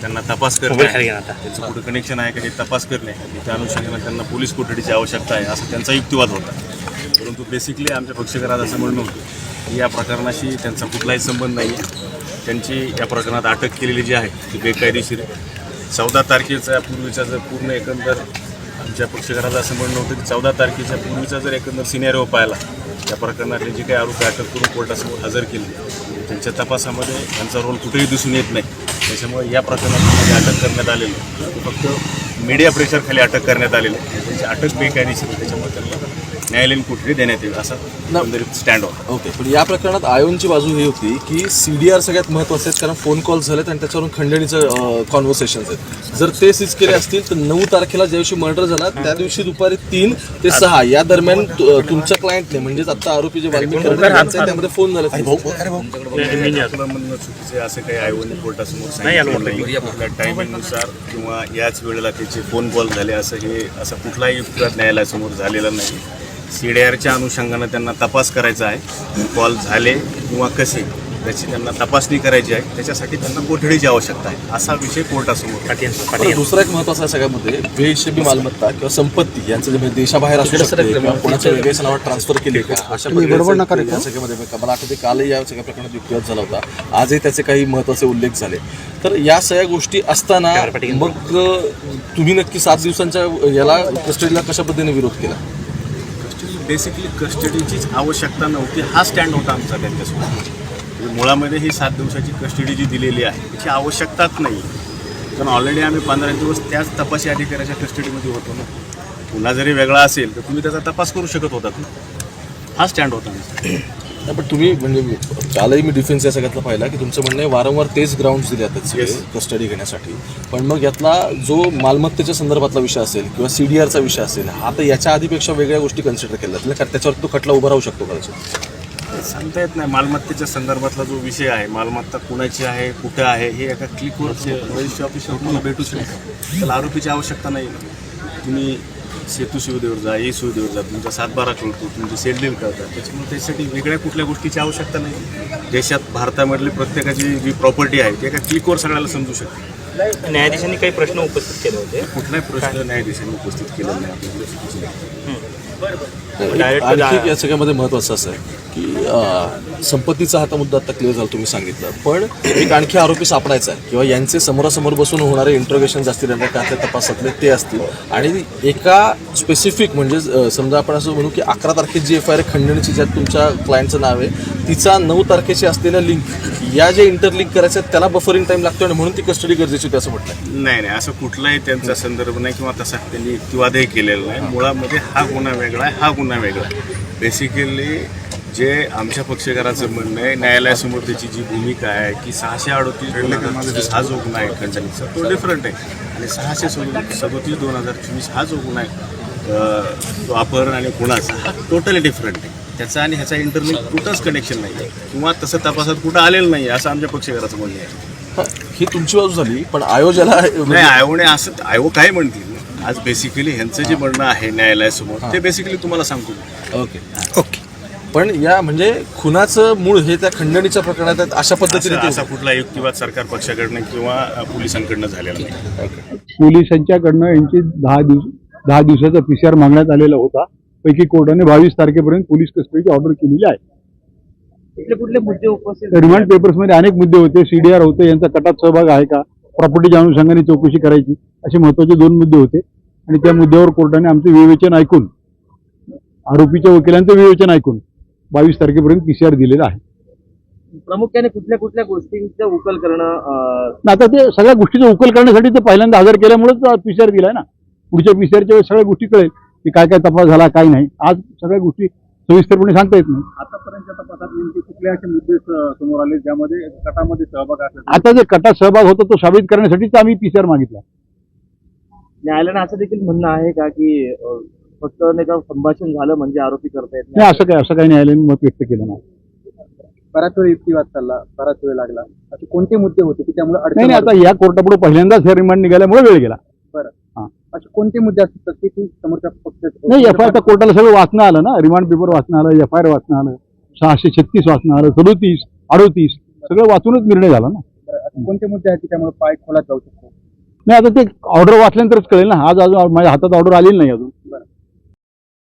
त्यांना तपास करणे. त्यांचं कुठं कनेक्शन आहे का हे तपास करणे. त्या अनुषंगाने त्यांना पोलीस कोठडीची आवश्यकता आहे असा त्यांचा युक्तिवाद होता. परंतु बेसिकली आमच्या पक्षकारात असं म्हणणं होतं की या प्रकरणाशी त्यांचा कुठलाही संबंध नाही आहे त्यांची या प्रकरणात अटक केलेली जी आहे ती बेकायदेशीर आहे. चौदा तारखेचा पूर्वीचा जर पूर्ण एकंदर आमच्या पक्षकाराचं असं म्हणणं होतं की चौदा तारखेच्या पूर्वीचा जर एकंदर सिनेरिओ पाहिला त्या प्रकरणातले जे काही आरोपी अटक करून कोर्टासमोर हजर केले त्यांच्या तपासामध्ये त्यांचा रोल कुठेही दिसून येत नाही. त्याच्यामुळे या प्रकरणामध्ये अटक करण्यात आलेली फक्त मीडिया प्रेशरखाली अटक करण्यात आलेली आहे. त्याची अटक बेकायदेशीर त्याच्यामुळे त्यांना न्यायालयीन कोठडी देण्यात येईल असा स्टँड होता ओके पण या प्रकरणात आयोनची बाजू ही होती की सी डी आर सगळ्यात महत्त्वाचे आहेत कारण फोन कॉल झालेत आणि त्याच्यावरून खंडणीचं कॉन्व्हर्सेशन आहेत. जर ते सीज केले असतील तर नऊ तारखेला ज्या दिवशी मर्डर झाला त्या दिवशी दुपारी तीन ते सहा या दरम्यान तुमच्या क्लायंटने म्हणजेच आता आरोपी जे त्यामध्ये फोन झाले. चुकीचं असं काही आयोगाने कोर्टासमोर सांगितलं टायमिंगनुसार किंवा याच वेळेला त्याचे फोन कॉल झाले असं हे असं कुठलाही युक्तिवाद न्यायालयासमोर झालेला नाही. सी डी आरच्या अनुषंगानं त्यांना तपास करायचा आहे. कॉल झाले किंवा कसे त्याची त्यांना तपासणी करायची आहे. त्याच्यासाठी त्यांना कोठडीची आवश्यकता आहे असा विषय कोर्टासमोर. दुसरा एक महत्त्वाचा सगळ्यामध्ये बेहिशेबी मालमत्ता किंवा संपत्ती यांचं जे म्हणजे देशाबाहेर असू शकते किंवा कोणाच्या वेगळ्या नावात ट्रान्सफर केली का अशा या सगळ्यामध्ये मला आठवते कालही या सगळ्या प्रकरणात युक्तिवाद झाला होता. आजही त्याचे काही महत्त्वाचे उल्लेख झाले. तर या सगळ्या गोष्टी असताना मग तुम्ही नक्की सात दिवसांच्या याला कस्टडीला कशा पद्धतीने विरोध केला? बेसिकली कस्टडीचीच आवश्यकता नव्हती. हा स्टँड होता आमचा त्यांच्यासोबत. म्हणजे मुळामध्ये ही सात दिवसाची कस्टडी जी दिलेली आहे त्याची आवश्यकताच नाही कारण ऑलरेडी आम्ही पंधरा दिवस त्याच तपासी अधिकाऱ्याच्या कस्टडीमध्ये होतो ना. पुन्हा जरी वेगळा असेल तर तुम्ही त्याचा तपास करू शकत होतात ना हा स्टँड होता आमचा. नाही, पण तुम्ही म्हणजे कालही मी डिफेन्स या सगळ्यातलं पाहिला की तुमचं म्हणणं आहे वारंवार तेच ग्राउंड दिले जातात सगळे. कस्टडी घेण्यासाठी. पण मग यातला जो मालमत्तेच्या संदर्भातला विषय असेल किंवा सी डी आरचा विषय असेल हा तर याच्या आधीपेक्षा वेगळ्या गोष्टी कन्सिडर केल्या जातील कारण त्याच्यावर तो खटला उभा राहू शकतो कदाचित. सांगता येत नाही. मालमत्तेच्या संदर्भातला जो विषय आहे मालमत्ता कुणाची आहे कुठं आहे हे एका क्लिकवर रजिस्ट्री ऑफिसवर तुम्हाला भेटू शकतं त्याला आरोपीची आवश्यकता नाही तुम्ही सेतू सुविधेवर जा ई सुविधेवर जा तुमचा सातबारा कळतो तुमचे सेडलील कळतात त्याच्यामुळे त्याच्यासाठी वेगळ्या कुठल्या गोष्टीची आवश्यकता नाही. देशात भारतामधली प्रत्येकाची जी प्रॉपर्टी आहे ती एका क्लिकवर सगळ्याला समजू शकते. न्यायाधीशांनी काही प्रश्न उपस्थित केले होते? कुठलाही प्रश्न न्यायाधीशांनी उपस्थित नाही आपल्याकडे Direct आणखी या सगळ्यामध्ये महत्त्वाचं असं आहे की संपत्तीचा हा तर मुद्दा आता क्लिअर झाला तुम्ही सांगितलं. पण एक आणखी आरोपी सापडायचा आहे किंवा यांचे समोरासमोर बसून होणारे इंट्रोगेशन असतील यांच्या त्यातल्या तपासातले ते असतील. आणि एका स्पेसिफिक म्हणजे समजा आपण असं म्हणू की अकरा तारखेची जी एफ आय आर खंडणीची ज्यात तुमच्या क्लायंटचं नाव आहे तिचा नऊ तारखेची असलेल्या लिंक या जे इंटरलिंक करायचं आहे त्याला बफरिंग टाईम लागतो आणि म्हणून ती कस्टडी गरजेची होती असं म्हटलं नाही नाही असं कुठलाही त्यांचा संदर्भ नाही किंवा तसा त्यांनी युक्तिवादही केलेला नाही. मुळामध्ये हा गुन्हा वेगळा आहे हा गुन्हा वेगळा आहे. बेसिकली जे आमच्या पक्षकाराचं म्हणणं आहे न्यायालयासमोर त्याची जी भूमिका आहे की सहाशे अडोतीस हा जो गुन्हा आहे खंडणीचा तो डिफरंट आहे. आणि सहाशे सदोतीस दोन हजार चोवीस हा जो गुन्हा आहे तो अपहरण आणि गुन्हाचा हा टोटली डिफरंट आहे. त्याचा आणि ह्याचा इंटरनेट कुठंच कनेक्शन नाही आहे किंवा तसं तपासात कुठं आलेलं नाही असं आमच्या पक्षकाराचं म्हणणं आहे. हा, तुमची बाजू झाली पण आयोजाला नाही आयोने असं आयोग काय म्हणतील? आज बेसिकली ह्यांचं जे म्हणणं आहे न्यायालयासमोर ते बेसिकली तुम्हाला सांगतो. ओके ओके पण या म्हणजे खुनाचं मूळ हे त्या खंडणीच्या प्रकरणात अशा पद्धतीने असं- कुठला युक्तिवाद सरकार पक्षाकडनं किंवा पोलिसांकडनं झालेला नाही. पोलिसांच्याकडनं यांची दहा दिवस दहा दिवसाचा पी सी आर मागण्यात आलेला होता. पैकी कोर्टाने बावीस तारखेपर्यंत पोलीस कस्टडीची ऑर्डर केलेली आहे. कुठले कुठले मुद्दे उपस्थित तर रिमांड पेपर्समध्ये अनेक मुद्दे होते. सीडीआर होते यांचा कटात सहभाग आहे का? प्रॉपर्टीच्या अनुषंगाने चौकशी करायची. असे महत्त्वाचे दोन मुद्दे होते. आणि त्या मुद्द्यावर कोर्टाने आमचे विवेचन ऐकून आरोपीच्या वकिलांचं विवेचन ऐकून बावीस तारखेपर्यंत पीसीआर दिलेला आहे. प्रामुख्याने कुठल्या कुठल्या गोष्टींचा उकल करणं आता ते सगळ्या गोष्टीचा उकल करण्यासाठी ते पहिल्यांदा हजर केल्यामुळेच पीसीआर दिलाय ना. पुढच्या पीसीआरच्या वेळेस सगळ्या गोष्टी कळेल की काय काय तपास झाला काय नाही. आज सगळ्या गोष्टी सविस्तरपणे सांगता येत नाही. आतापर्यंतच्या तपासात नेमके कुठले असे मुद्दे स- समोर आले ज्यामध्ये गटामध्ये सहभाग असेल? आता जे कटात सहभाग होता तो साबित करण्यासाठीच आम्ही पीसीआर मागितला. न्यायालयानं असं देखील म्हणणं आहे का की अं, फक्त नाही का संभाषण झालं म्हणजे आरोपी करता येत नाही असं काय असं काही न्यायालयाने मत व्यक्त केलं नाही. बराच वेळ युक्तिवाद चालला बराच वेळ लागला. असे कोणते मुद्दे होते की त्यामुळे नाही नाही आता या कोर्टापुढे पहिल्यांदाच हे रिमांड निघाल्यामुळे वेळ गेला. असे कोणते मुद्दे असतात की ती समोरच्या पक्ष नाही एफ आय आर कोर्टाला सगळं वाचणं आलं ना? रिमांड पेपर वाचणं आलं एफ आय आर वाचणं आलं सहाशे छत्तीस वाचणं आलं सदोतीस अडोतीस सगळं वाचूनच निर्णय झाला ना? कोणते मुद्दे आहेत त्यामुळे पाय खोलात जाऊ शकतो? नाही आता ते ऑर्डर वाचल्यानंतरच कळेल ना. आज अजून माझ्या हातात ऑर्डर आलेली नाही अजून.